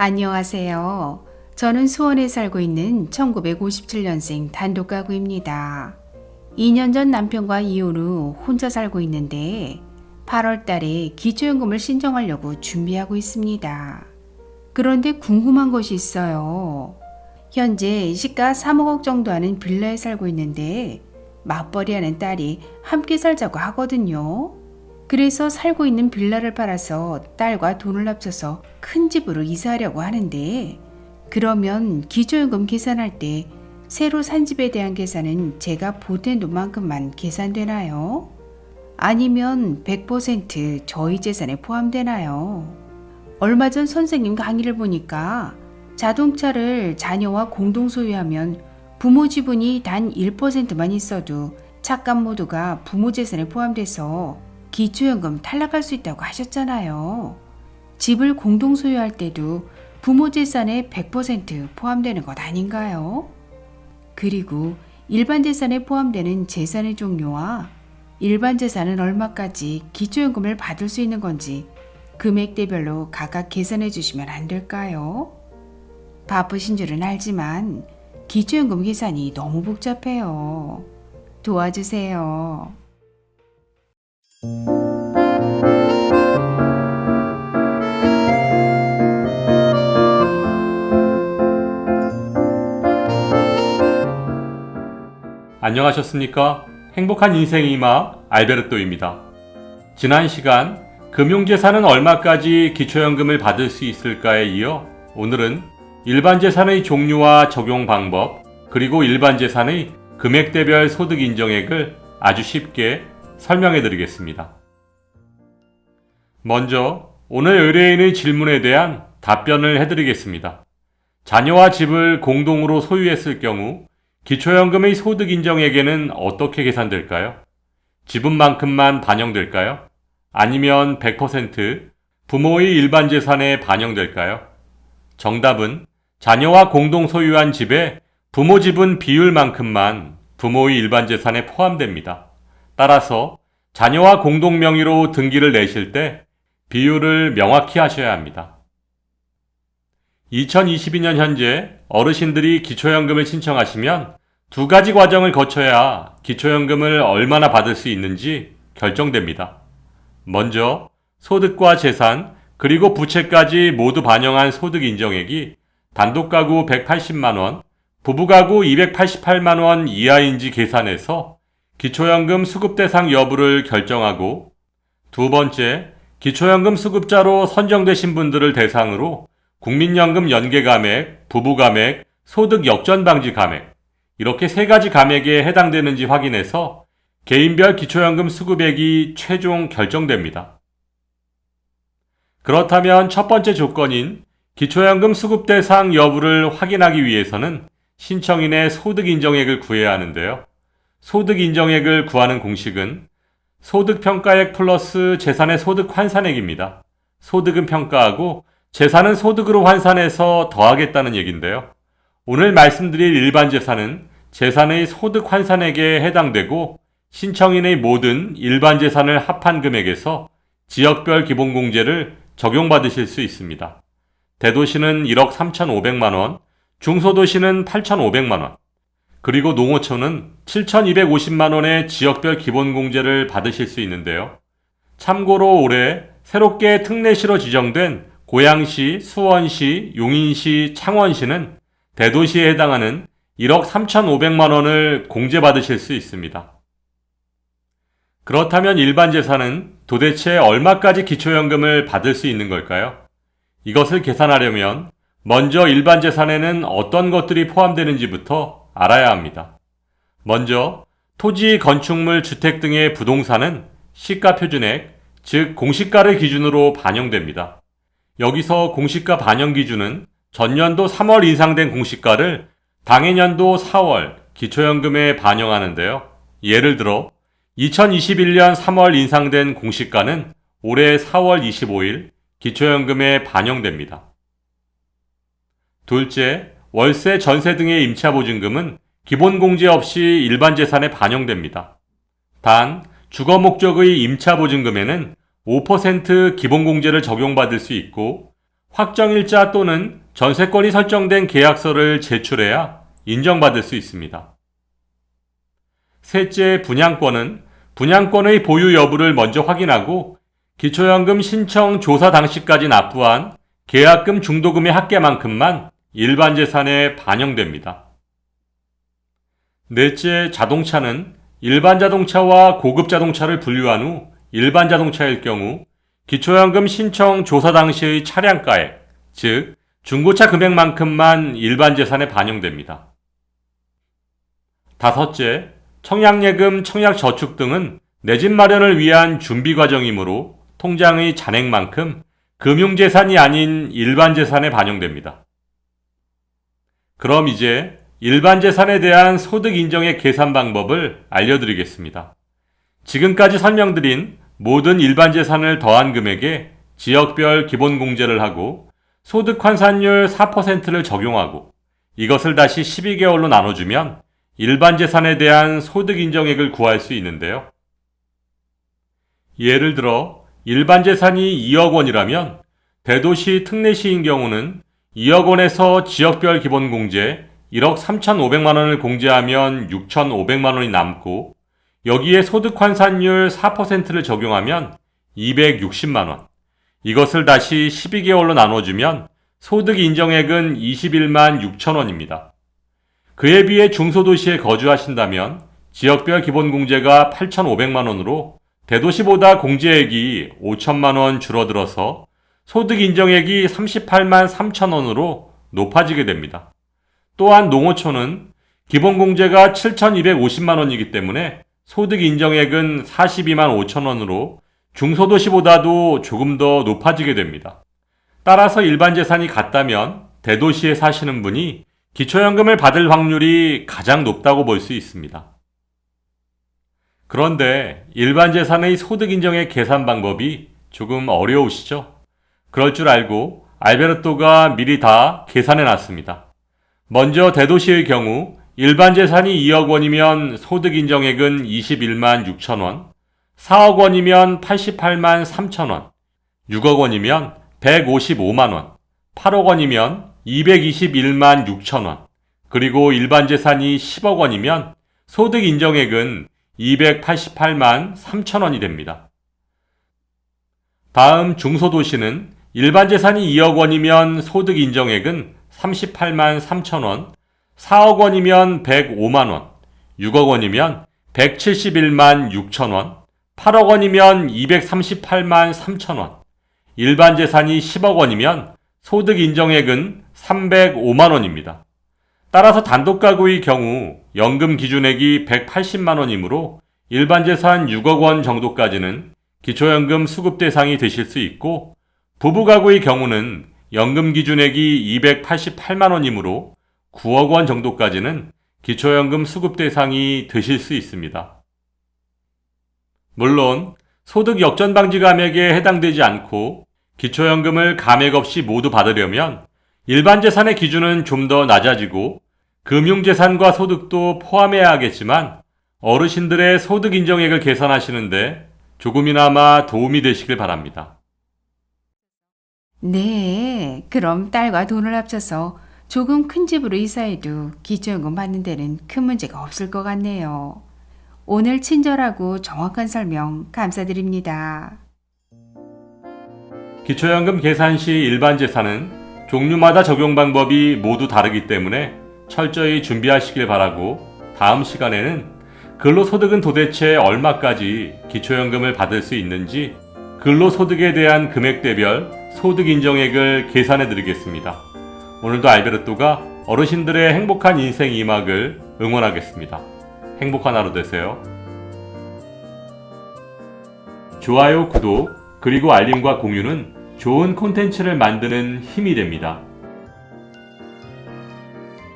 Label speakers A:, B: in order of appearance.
A: 안녕하세요. 저는 수원에 살고 있는 1957년생 단독 가구입니다. 2년 전 남편과 이혼 후 혼자 살고 있는데 8월 달에 기초연금을 신청하려고 준비하고 있습니다. 그런데 궁금한 것이 있어요. 현재 시가 3억 정도 하는 빌라에 살고 있는데 맞벌이하는 딸이 함께 살자고 하거든요. 그래서 살고 있는 빌라를 팔아서 딸과 돈을 합쳐서 큰 집으로 이사하려고 하는데 그러면 기초연금 계산할 때 새로 산 집에 대한 계산은 제가 보탠 돈만큼만 계산되나요? 아니면 100% 저희 재산에 포함되나요? 얼마 전 선생님 강의를 보니까 자동차를 자녀와 공동 소유하면 부모 지분이 단 1%만 있어도 착각 모두가 부모 재산에 포함돼서 기초연금 탈락할 수 있다고 하셨잖아요. 집을 공동 소유할 때도 부모 재산에 100% 포함되는 것 아닌가요? 그리고 일반 재산에 포함되는 재산의 종류와 일반 재산은 얼마까지 기초연금을 받을 수 있는 건지 금액대별로 각각 계산해 주시면 안 될까요? 바쁘신 줄은 알지만 기초연금 계산이 너무 복잡해요. 도와주세요.
B: 안녕하셨습니까? 행복한 인생의 이마 알베르토입니다. 지난 시간 금융재산은 얼마까지 기초연금을 받을 수 있을까에 이어 오늘은 일반 재산의 종류와 적용 방법 그리고 일반 재산의 금액대별 소득 인정액을 아주 쉽게 설명해 드리겠습니다. 먼저 오늘 의뢰인의 질문에 대한 답변을 해드리겠습니다. 자녀와 집을 공동으로 소유했을 경우 기초연금의 소득 인정액에는 어떻게 계산될까요? 지분만큼만 반영될까요? 아니면 100% 부모의 일반 재산에 반영될까요? 정답은 자녀와 공동 소유한 집에 부모 지분 비율만큼만 부모의 일반 재산에 포함됩니다. 따라서 자녀와 공동 명의로 등기를 내실 때 비율을 명확히 하셔야 합니다. 2022년 현재 어르신들이 기초연금을 신청하시면 두 가지 과정을 거쳐야 기초연금을 얼마나 받을 수 있는지 결정됩니다. 먼저 소득과 재산 그리고 부채까지 모두 반영한 소득 인정액이 단독 가구 180만 원, 부부 가구 288만 원 이하인지 계산해서 기초연금 수급 대상 여부를 결정하고 두 번째, 기초연금 수급자로 선정되신 분들을 대상으로 국민연금 연계 감액, 부부 감액, 소득 역전 방지 감액 이렇게 세 가지 감액에 해당되는지 확인해서 개인별 기초연금 수급액이 최종 결정됩니다. 그렇다면 첫 번째 조건인 기초연금 수급 대상 여부를 확인하기 위해서는 신청인의 소득 인정액을 구해야 하는데요. 소득 인정액을 구하는 공식은 소득 평가액 플러스 재산의 소득 환산액입니다. 소득은 평가하고 재산은 소득으로 환산해서 더하겠다는 얘기인데요. 오늘 말씀드릴 일반 재산은 재산의 소득 환산액에 해당되고 신청인의 모든 일반 재산을 합한 금액에서 지역별 기본공제를 적용받으실 수 있습니다. 대도시는 1억 3,500만 원, 중소도시는 8,500만 원, 그리고 농어촌은 7,250만 원의 지역별 기본공제를 받으실 수 있는데요. 참고로 올해 새롭게 특례시로 지정된 고양시, 수원시, 용인시, 창원시는 대도시에 해당하는 1억 3,500만 원을 공제받으실 수 있습니다. 그렇다면 일반 재산은 도대체 얼마까지 기초연금을 받을 수 있는 걸까요? 이것을 계산하려면 먼저 일반 재산에는 어떤 것들이 포함되는지부터 알아야 합니다. 먼저 토지, 건축물, 주택 등의 부동산은 시가 표준액, 즉 공시가를 기준으로 반영됩니다. 여기서 공시가 반영 기준은 전년도 3월 인상된 공시가를 당해년도 4월 기초연금에 반영하는데요. 예를 들어 2021년 3월 인상된 공시가는 올해 4월 25일 기초연금에 반영됩니다. 둘째, 월세, 전세 등의 임차 보증금은 기본 공제 없이 일반 재산에 반영됩니다. 단, 주거 목적의 임차 보증금에는 5% 기본 공제를 적용받을 수 있고 확정일자 또는 전세권이 설정된 계약서를 제출해야 인정받을 수 있습니다. 셋째, 분양권은 분양권의 보유 여부를 먼저 확인하고 기초연금 신청 조사 당시까지 납부한 계약금 중도금의 합계만큼만 일반 재산에 반영됩니다. 넷째, 자동차는 일반 자동차와 고급 자동차를 분류한 후 일반 자동차일 경우 기초연금 신청 조사 당시의 차량가액, 즉 중고차 금액만큼만 일반 재산에 반영됩니다. 다섯째, 청약예금, 청약저축 등은 내 집 마련을 위한 준비 과정이므로 통장의 잔액만큼 금융재산이 아닌 일반 재산에 반영됩니다. 그럼 이제 일반 재산에 대한 소득 인정의 계산 방법을 알려드리겠습니다. 지금까지 설명드린 모든 일반 재산을 더한 금액에 지역별 기본 공제를 하고 소득 환산율 4%를 적용하고 이것을 다시 12개월로 나눠주면 일반 재산에 대한 소득 인정액을 구할 수 있는데요. 예를 들어 일반 재산이 2억 원이라면 대도시 특례시인 경우는 2억 원에서 지역별 기본 공제 1억 3,500만 원을 공제하면 6,500만 원이 남고 여기에 소득 환산율 4%를 적용하면 260만 원. 이것을 다시 12개월로 나눠주면 소득 인정액은 21만 6천 원입니다. 그에 비해 중소도시에 거주하신다면 지역별 기본 공제가 8,500만 원으로 대도시보다 공제액이 5천만 원 줄어들어서 소득 인정액이 38만 3천 원으로 높아지게 됩니다. 또한 농어촌은 기본 공제가 7,250만 원이기 때문에 소득 인정액은 42만 5천 원으로 중소도시보다도 조금 더 높아지게 됩니다. 따라서 일반 재산이 같다면 대도시에 사시는 분이 기초연금을 받을 확률이 가장 높다고 볼 수 있습니다. 그런데 일반 재산의 소득 인정의 계산 방법이 조금 어려우시죠? 그럴 줄 알고 알베르토가 미리 다 계산해 놨습니다. 먼저 대도시의 경우 일반 재산이 2억 원이면 소득 인정액은 21만 6천 원, 4억 원이면 88만 3천 원, 6억 원이면 155만 원, 8억 원이면 221만 6천 원, 그리고 일반 재산이 10억 원이면 소득 인정액은 288만 3천 원이 됩니다. 다음 중소도시는 일반 재산이 2억 원이면 소득 인정액은 38만 3천 원, 4억 원이면 105만 원, 6억 원이면 171만 6천 원, 8억 원이면 238만 3천 원, 일반 재산이 10억 원이면 소득 인정액은 305만 원입니다. 따라서 단독 가구의 경우 연금 기준액이 180만 원이므로 일반 재산 6억 원 정도까지는 기초연금 수급 대상이 되실 수 있고 부부 가구의 경우는 연금 기준액이 288만 원이므로 9억 원 정도까지는 기초연금 수급 대상이 되실 수 있습니다. 물론 소득 역전 방지 감액에 해당되지 않고 기초연금을 감액 없이 모두 받으려면 일반 재산의 기준은 좀 더 낮아지고 금융재산과 소득도 포함해야 하겠지만 어르신들의 소득 인정액을 계산하시는데 조금이나마 도움이 되시길 바랍니다.
A: 네, 그럼 딸과 돈을 합쳐서 조금 큰 집으로 이사해도 기초연금 받는 데는 큰 문제가 없을 것 같네요. 오늘 친절하고 정확한 설명 감사드립니다.
B: 기초연금 계산 시 일반 재산은 종류마다 적용 방법이 모두 다르기 때문에 철저히 준비하시길 바라고 다음 시간에는 근로소득은 도대체 얼마까지 기초연금을 받을 수 있는지 근로소득에 대한 금액대별 소득 인정액을 계산해 드리겠습니다. 오늘도 알베르토가 어르신들의 행복한 인생 이막을 응원하겠습니다. 행복한 하루 되세요. 좋아요, 구독, 그리고 알림과 공유는 좋은 콘텐츠를 만드는 힘이 됩니다.